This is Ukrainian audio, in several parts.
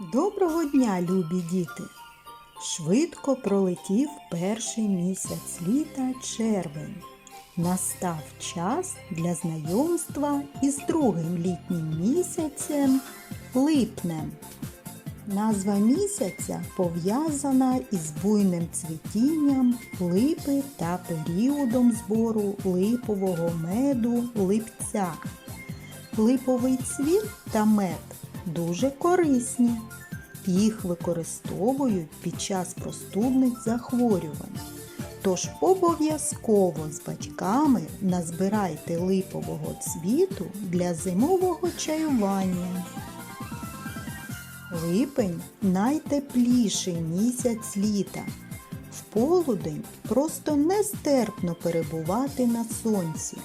Доброго дня, любі діти! Швидко пролетів перший місяць літа червень. Настав час для знайомства із другим літнім місяцем липнем. Назва місяця пов'язана із буйним цвітінням липи та періодом збору липового меду липця. Липовий цвіт та мед дуже корисні. Їх використовують під час простудних захворювань. Тож обов'язково з батьками назбирайте липового цвіту для зимового чаювання. Липень найтепліший місяць літа. В полудень просто нестерпно перебувати на сонці,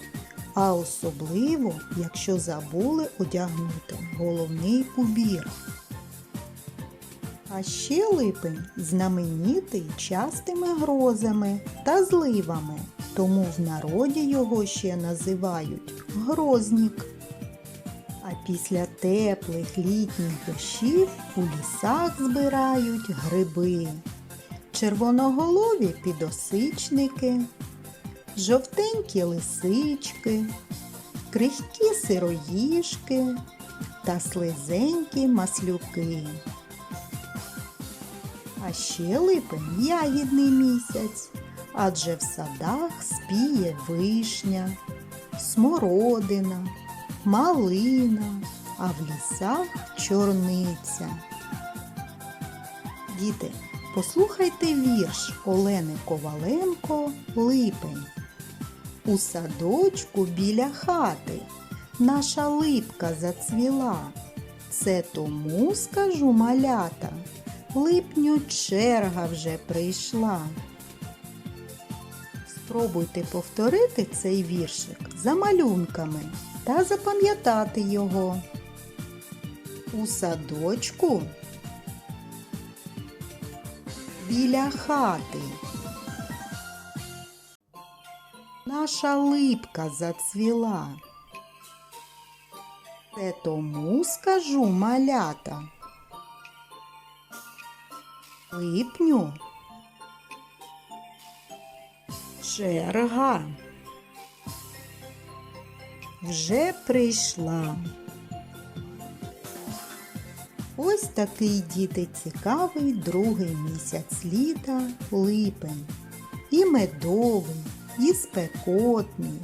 а особливо, якщо забули одягнути головний убір. А ще липень знаменитий частими грозами та зливами, тому в народі його ще називають грознік. А після теплих літніх дощів у лісах збирають гриби, червоноголові підосичники, жовтенькі лисички, крихкі сироїжки та слизенькі маслюки. А ще липень ягідний місяць, адже в садах спіє вишня, смородина, малина, а в лісах чорниця. Діти, послухайте вірш Олени Коваленко Липень. У садочку біля хати наша липка зацвіла. Це тому, скажу малята, липню черга вже прийшла. Спробуйте повторити цей віршик за малюнками та запам'ятати його. У садочку біля хати. Наша липка зацвіла. Це тому скажу малята. Липню черга вже прийшла. Ось такий діти цікавий другий місяць літа липень. І медовий, і спекотний,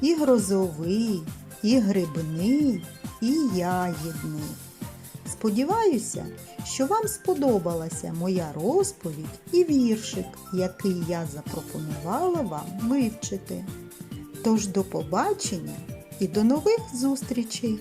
і грозовий, і грибний, і ягідний. Сподіваюся, що вам сподобалася моя розповідь і віршик, який я запропонувала вам вивчити. Тож до побачення і до нових зустрічей!